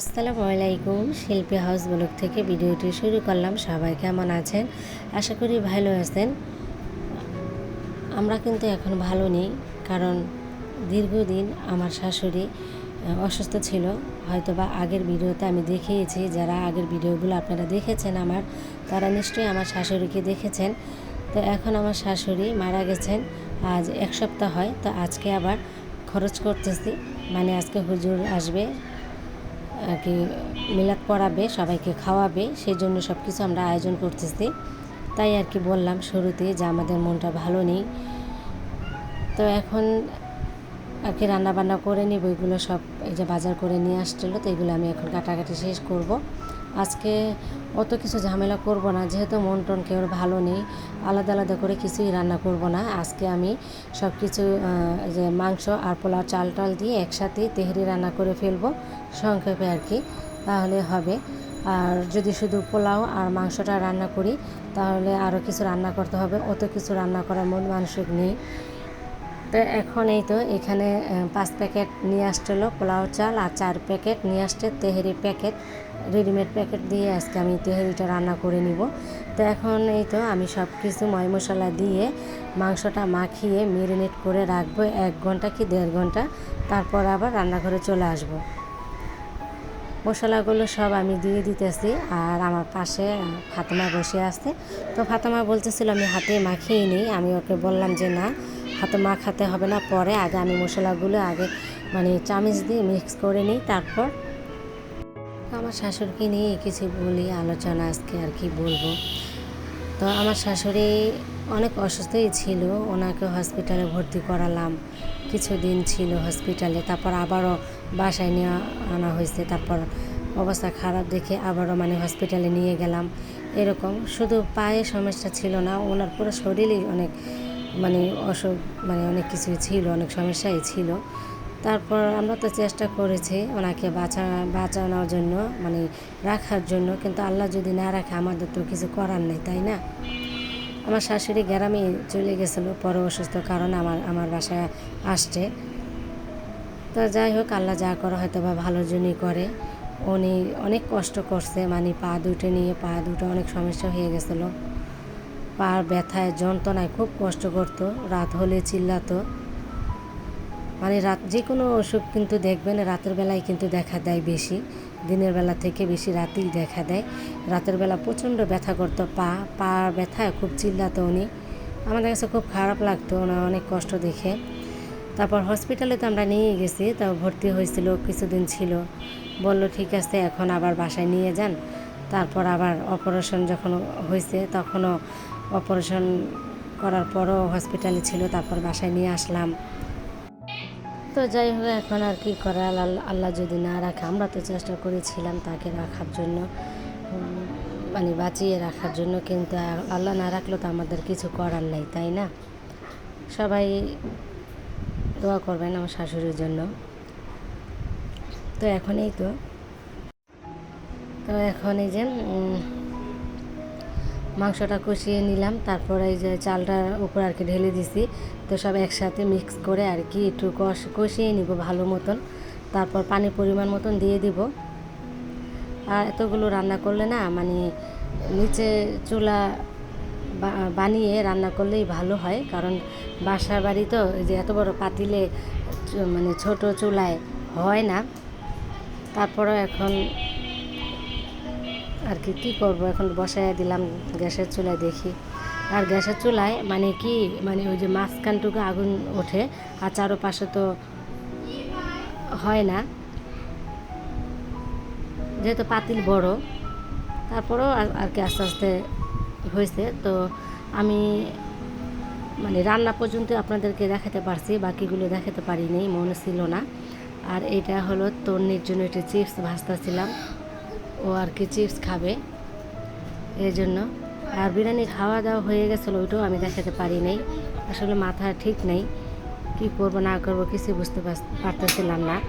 আসসালামু আলাইকুম, শিল্পী হাউস ব্লগ থেকে ভিডিওটি শুরু করলাম। সবাই কেমন আছেন? আশা করি ভালো আছেন। আমরা কিন্তু এখন ভালো নেই, কারণ দীর্ঘদিন আমার শাশুড়ি অসুস্থ ছিল। হয়তো বা আগের ভিডিওতে আমি দেখিয়েছি, যারা আগের ভিডিওগুলো আপনারা দেখেছেন আমার, তারা নিশ্চয়ই আমার শাশুড়িকে দেখেছেন। তো এখন আমার শাশুড়ি মারা গেছেন, আজ এক সপ্তাহ হয়। তো আজকে আবার খরচ করতেছি মানে আজকে হুজুর আসবে। আর কি মিলাদ পড়াবে, সবাইকে খাওয়াবে সেই জন্য সব কিছু আমরা আয়োজন করতেছি। তাই আর কি বললাম শুরুতে যে আমাদের মনটা ভালো নেই। তো এখন আর কি রান্নাবান্না করে নিব, এগুলো সব এই যে বাজার করে নিয়ে আসছিল, তো এগুলো আমি এখন কাটাকাটি শেষ করব। আজকে অত কিছু ঝামেলা করব না, যেহেতু মন টন কেউ ভালো নেই, আলাদা আলাদা করে কিছুই রান্না করব না। আজকে আমি সব কিছু যে মাংস আর পোলাও চাল টাল দিয়ে একসাথেই তেহরি রান্না করে ফেলব সংক্ষেপে আর কি, তাহলে হবে। আর যদি শুধু পোলাও আর মাংসটা রান্না করি, তাহলে আরও কিছু রান্না করতে হবে, অত কিছু রান্না করার মন মানসিক নেই। তো এখন এই তো, এখানে পাঁচ প্যাকেট নিয়ে আসছিল পোলাও চাল আর চার প্যাকেট নিয়ে আসছে তেহেরি প্যাকেট। রেডিমেড প্যাকেট দিয়ে আজকে আমি তেহেরিটা রান্না করে নিব। তো এখন এই তো আমি সব কিছু ময় মশলা দিয়ে মাংসটা মাখিয়ে মেরিনেট করে রাখব এক ঘণ্টা কি দেড় ঘণ্টা। তারপর আবার রান্নাঘরে চলে আসব। মশলাগুলো সব আমি দিয়ে দিতেছি আর আমার পাশে ফাতেমা বসে আছে। তো ফাতেমা বলতেছিল আমি হাতে মাখিয়ে নিই, আমি ওকে বললাম যে না, হাতে মাখাতে হবে না, পরে আগে আমি মশলাগুলো আগে মানে চামিচ দিয়ে মিক্স করে নিই, তারপর আমার শাশুড়িকে নিয়ে কিছু বলি, আলোচনা আজকে আর কি বলব। তো আমার শাশুড়ি অনেক অসুস্থই ছিল, ওনাকে হসপিটালে ভর্তি করালাম। কিছুদিন ছিল হসপিটালে তারপর আবারও বাসায় নিয়ে আনা হয়েছে। তারপর অবস্থা খারাপ দেখে আবারও মানে হসপিটালে নিয়ে গেলাম। এরকম শুধু পায়ে সমস্যা ছিল না, ওনার পুরো শরীরই অনেক মানে অসুখ মানে অনেক কিছুই ছিল, অনেক সমস্যাই ছিল। তারপর আমরা তো চেষ্টা করেছি ওনাকে বাঁচা, বাঁচানোর জন্য মানে রাখার জন্য, কিন্তু আল্লাহ যদি না রাখে, আমাদের তো কিছু করার নেই, তাই না? আমার শাশুড়ি গ্রামে চলে গেছিল, পরে অসুস্থ কারণ আমার আমার বাসায় আসছে। তো যাই হোক, আল্লাহ যা করে হয়তো বা ভালোর জন্যই করে। উনি অনেক কষ্ট করছে মানে পা দুটো নিয়ে, পা দুটো অনেক সমস্যা হয়ে গেছিল। পা ব্যথায়, যন্ত্রণায় খুব কষ্ট করতো, রাত হলে চিল্লাতো। মানে রাত, যে কোনো অসুখ কিন্তু দেখবেন রাতের বেলায় কিন্তু দেখা দেয় বেশি। দিনের বেলা থেকে বেশি রাতেই দেখা দেয়। রাতের বেলা প্রচণ্ড ব্যথা করতো, পা পা ব্যথা, খুব চিল্লাতো উনি। আমাদের কাছে খুব খারাপ লাগতো ওনার অনেক কষ্ট দেখে। তারপর হসপিটালে তো আমরা নিয়ে গেছি, তা ভর্তি হয়েছিল, কিছুদিন ছিল। বলল, ঠিক আছে, এখন আবার বাসায় নিয়ে যান। তারপর আবার অপারেশন যখন হয়েছে, তখনও অপারেশন করার পরও হসপিটালে ছিল, তারপর বাসায় নিয়ে আসলাম। তো যাই হোক, এখন আর কি করা? আল্লাহ যদি না রাখে, আমরা তো চেষ্টা করেছিলাম তাকে রাখার জন্য মানে বাঁচিয়ে রাখার জন্য, কিন্তু আল্লাহ না রাখলে তো আমাদের কিছু করার নেই, তাই না? সবাই দোয়া করবেন আমার শাশুড়ির জন্য। তো এখন এই তো। তো এখন এই যে মাংসটা কষিয়ে নিলাম, তারপর এই যে চালটার উপর আর কি ঢেলে দিছি। তো সব একসাথে মিক্স করে আর কি একটু কষ কষিয়ে নিব ভালো মতন। তারপর পানির পরিমাণ মতন দিয়ে দিব। আর এতগুলো রান্না করলে না মানে নিচে চুলা বানিয়ে রান্না করলেই ভালো হয়। কারণ বাসা বাড়ি তো যে এত বড় পাতিলে মানে ছোট চুলায় হয় না। তারপরও এখন আর কি, কী করব? এখন বসায় দিলাম গ্যাসের চুলায় দেখি। আর গ্যাসের চুলায় মানে কি মানে ওই যে মাঝখানটুকু আগুন ওঠে আর চারোপাশে তো হয় না। যেহেতু পাতিল বড়, তারপরেও আর কি আস্তে আস্তে হয়েছে। তো আমি মানে রান্না পর্যন্ত আপনাদেরকে দেখাতে পারছি, বাকিগুলো দেখাতে পারিনি, মনে ছিল না। আর এটা হলো তন্নির জন্য একটু চিপস ভাজতেছিলাম। ও আর কি চিপস খাবে। এই জন্য। আর বিরিয়ানি খাওয়া দাওয়া হয়ে গেছিল, ওইটাও আমি দেখাতে পারি নাই। আসলে মাথা ঠিক নেই, কি করব, না করব কিছু বুঝতে পার- পারতেছিলাম না।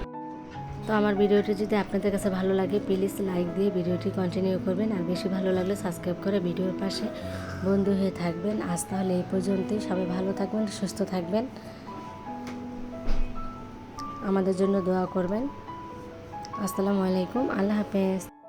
তো আমার ভিডিওটি যদি আপনাদের কাছে ভালো লাগে, প্লিজ লাইক দিয়ে ভিডিওটি কন্টিনিউ করবেন। আর বেশি ভালো লাগলে সাবস্ক্রাইব করে ভিডিওর পাশে বন্ধু হয়ে থাকবেন। আজ তাহলে এই পর্যন্তই। সবাই ভালো থাকবেন, সুস্থ থাকবেন। আমাদের জন্য দোয়া করবেন। আসসালামু আলাইকুম। আল্লাহ হাফেজ।